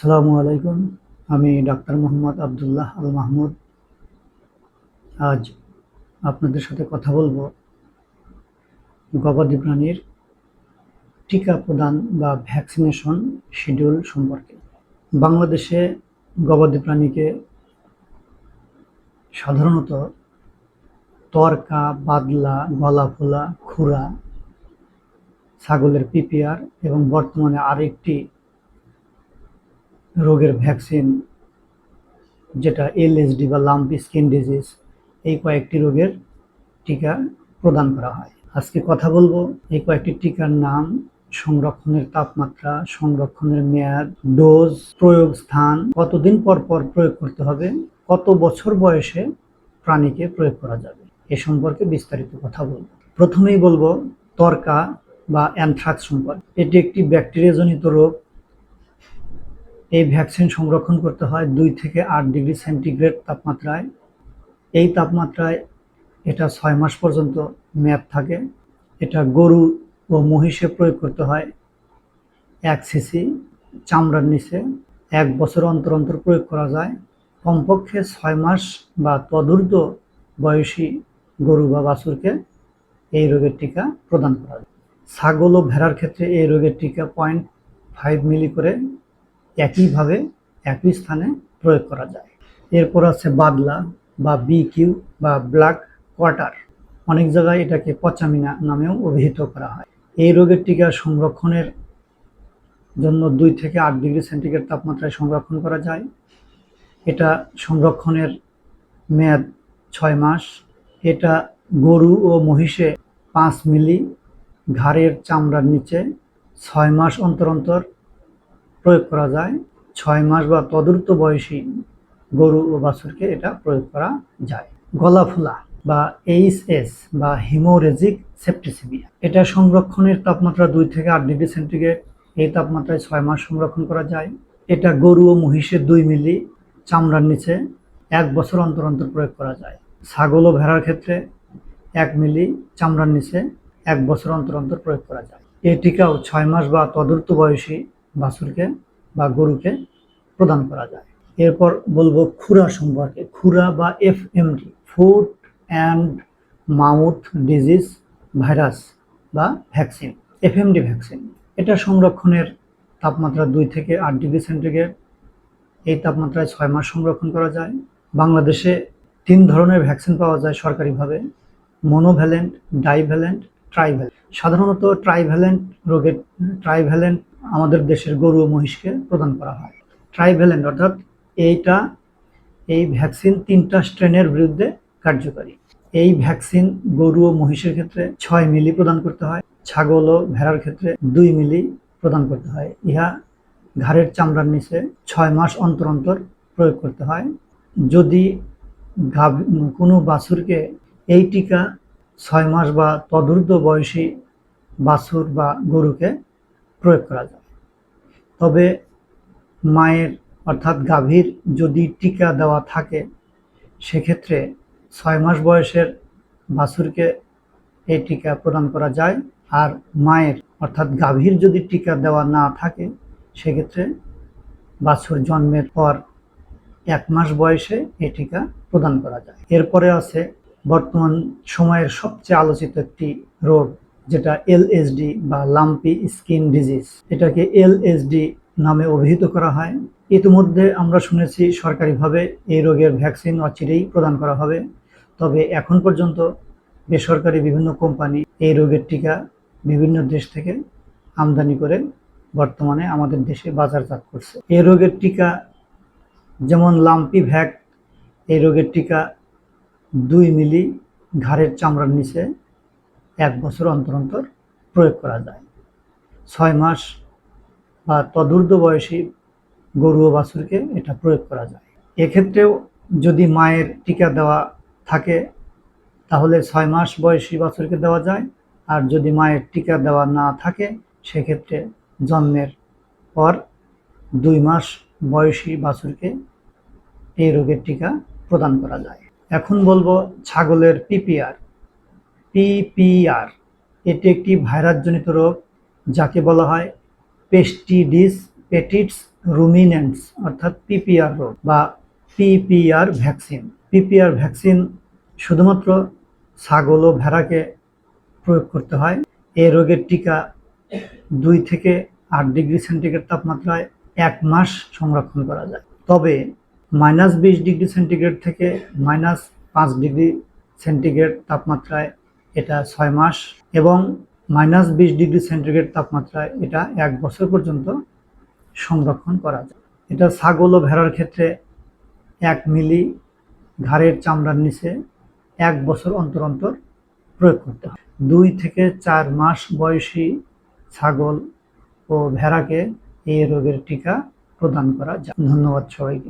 আসসালামু আলাইকুম। আমি ডাক্তার মোহাম্মদ আবদুল্লাহ আল মাহমুদ আজ আপনাদের সাথে কথা বলব গবাদি প্রাণীর টিকা প্রদান বা ভ্যাকসিনেশন শিডিউল সম্পর্কে। বাংলাদেশে গবাদি প্রাণীকে সাধারণত তরকা, বাদলা, গলাফোলা, খুরা, ছাগলের পিপিআর এবং বর্তমানে আরেকটি রোগের ভ্যাকসিন, যেটা এলএসডি বা লাম্পি স্কিন ডিজিজ, এই কয়েকটি রোগের টিকা প্রদান করা হয়। আজকে কথা বলব এই কয়েকটি টিকার নাম, সংরক্ষণের তাপমাত্রা, সংরক্ষণের মেয়াদ, ডোজ, প্রয়োগ স্থান, কতদিন পর পর প্রয়োগ করতে হবে, কত বছর বয়সে প্রাণীকে প্রয়োগ করা যাবে, এ সম্পর্কে বিস্তারিত কথা বলব। প্রথমেই বলব, তর্কা বা অ্যানথ্রাক্স সম্পর্কে। এটি একটি ব্যাকটেরিয়াজনিত রোগ এই ভ্যাকসিন সংরক্ষণ করতে হয় দুই থেকে আট ডিগ্রি সেন্টিগ্রেড তাপমাত্রায়। এই তাপমাত্রায় এটা ছয় মাস পর্যন্ত মেয়াদ থাকে। এটা গরু ও মহিষে প্রয়োগ করতে হয় এক সিসি চামড়ার নিচে। এক বছর অন্তর অন্তর প্রয়োগ করা যায়। কমপক্ষে ছয় মাস বা তদূর্ধ্ব বয়সী গরু বা বাছুরকে এই রোগের টিকা প্রদান করা যায়। ছাগল ও ভেড়ার ক্ষেত্রে এই রোগের টিকা পয়েন্ট ফাইভ মিলি করে একইভাবে একই স্থানে প্রয়োগ করা যায়। এরপর আছে বাদলা বা বি কিউ বা ব্ল্যাক কোয়ার্টার অনেক জায়গায় এটাকে পচামিনা নামেও অভিহিত করা হয়। এই রোগের টিকা সংরক্ষণের জন্য দুই থেকে আট ডিগ্রি সেন্টিগ্রেড তাপমাত্রায় সংরক্ষণ করা যায়। এটা সংরক্ষণের মেয়াদ ছয় মাস। এটা গরু ও মহিষে পাঁচ মিলি ঘাড়ের চামড়ার নিচে ছয় মাস অন্তর অন্তর প্রয়োগ করা যায়। ছয় মাস বা তদূর্ত বয়সী গরু ও বাছুরকে এটা প্রয়োগ করা যায়। গলা ফোলা বা এইচএস বা হিমোরেজিক সেপ্টিসিমিয়া এটা সংরক্ষণের তাপমাত্রা দুই থেকে আট ডিগ্রি সেন্টিগ্রেড। এই তাপমাত্রায় ছয় মাস সংরক্ষণ করা যায়। এটা গরু ও মহিষের দুই মিলি চামড়ার নিচে এক বছর অন্তর অন্তর প্রয়োগ করা যায়। ছাগল ও ভেড়ার ক্ষেত্রে এক মিলি চামড়ার নিচে এক বছর অন্তর অন্তর প্রয়োগ করা যায়। এই টিকাও ছয় মাস বা তদূর্ত বয়সী বাছুরকে বা গরুকে প্রদান করা যায়। এরপর বলব খুরা সম্পর্কে। খুরা বা F MD food and mouth disease virus বা ভ্যাকসিন, এফএমডি ভ্যাকসিন। এটা সংরক্ষণের তাপমাত্রা দুই থেকে আট ডিগ্রি সেন্টিগ্রেড। এই তাপমাত্রায় ছয় মাস সংরক্ষণ করা যায়। বাংলাদেশে তিন ধরনের ভ্যাকসিন পাওয়া যায় সরকারিভাবে। Monovalent, divalent, trivalent. সাধারণত ট্রাইভ্যালেন্ট রোগের, ট্রাইভ্যালেন্ট আমাদের দেশের গরু ও মহিষকে প্রদান করা হয়। ট্রাইভ্যালেন্ট অর্থাৎ এইটা, এই ভ্যাকসিন তিনটা স্ট্রেনের বিরুদ্ধে কার্যকারী। এই ভ্যাকসিন গরু ও মহিষের ক্ষেত্রে ছয় মিলি প্রদান করতে হয়, ছাগল ও ভেড়ার ক্ষেত্রে দুই মিলি প্রদান করতে হয়। ইহা ঘাড়ের চামড়ার নিচে ছয় মাস অন্তর অন্তর প্রয়োগ করতে হয়। যদি কোনো বাছুরকে এই টিকা ছয় মাস বা তদূর্ধ্ব বয়সী বাছুর বা গরুকে প্রয়োগ করা যায়। তবে মায়ের অর্থাৎ গাভীর যদি টিকা দেওয়া থাকে, সেক্ষেত্রে ছয় মাস বয়সের বাছুরকে এই টিকা প্রদান করা যায়। আর মায়ের অর্থাৎ গাভীর যদি টিকা দেওয়া না থাকে, সেক্ষেত্রে বাছুর জন্মের পর এক মাস বয়সে এই টিকা প্রদান করা যায়। এরপরে আছে বর্তমান সময়ের সবচেয়ে আলোচিত একটি রোগ যেটা এলএসডি বা লাম্পি স্কিন ডিজিজ এটাকে এলএসডি নামে অভিহিত করা হয়। ইতিমধ্যে আমরা শুনেছি সরকারিভাবে এই রোগের ভ্যাকসিন অচিরেই প্রদান করা হবে। তবে এখন পর্যন্ত বেসরকারি বিভিন্ন কোম্পানি এই রোগের টিকা বিভিন্ন দেশ থেকে আমদানি করে বর্তমানে আমাদের দেশে বাজারজাত করছে। এই রোগের টিকা যেমন লাম্পি ভ্যাক এই রোগের টিকা দুই মিলি ঘাড়ের চামড়ার নিচে এক বছর অন্তর অন্তর প্রয়োগ করা যায়। ছয় মাস বা তদূর্ধ্ব বয়সী গরু ও বাছুরকে এটা প্রয়োগ করা যায়। এক্ষেত্রেও যদি মায়ের টিকা দেওয়া থাকে, তাহলে ছয় মাস বয়সী বাছুরকে দেওয়া যায়। আর যদি মায়ের টিকা দেওয়া না থাকে, সেক্ষেত্রে জন্মের পর দুই মাস বয়সী বাছুরকে এই রোগের টিকা প্রদান করা যায়। এখন বলব ছাগলের পিপিআর। পিপিআর এটি একটি ভাইরাসজনিত রোগ, যাকে বলা হয় পেস্টিডিস পেটিটস রুমিনেন্টস অর্থাৎ পিপিআর রোগ বা পিপিআর ভ্যাকসিন পিপিআর ভ্যাকসিন শুধুমাত্র ছাগল ও ভেড়াকে প্রয়োগ করতে হয়। এই রোগের টিকা দুই থেকে আট ডিগ্রি সেন্টিগ্রেড তাপমাত্রায় এক মাস সংরক্ষণ করা যায়। তবে মাইনাস বিশ ডিগ্রি সেন্টিগ্রেড থেকে মাইনাস পাঁচ ডিগ্রি সেন্টিগ্রেড তাপমাত্রায় এটা ছয় মাস এবং মাইনাস বিশ ডিগ্রি সেন্টিগ্রেড তাপমাত্রায় এটা এক বছর পর্যন্ত সংরক্ষণ করা যায়। এটা ছাগল ও ভেড়ার ক্ষেত্রে এক মিলি ঘাড়ের চামড়ার নিচে এক বছর অন্তর অন্তর প্রয়োগ করতে হয়। দুই থেকে চার মাস বয়সী ছাগল ও ভেড়াকে এই রোগের টিকা প্রদান করা যায়। ধন্যবাদ সবাইকে।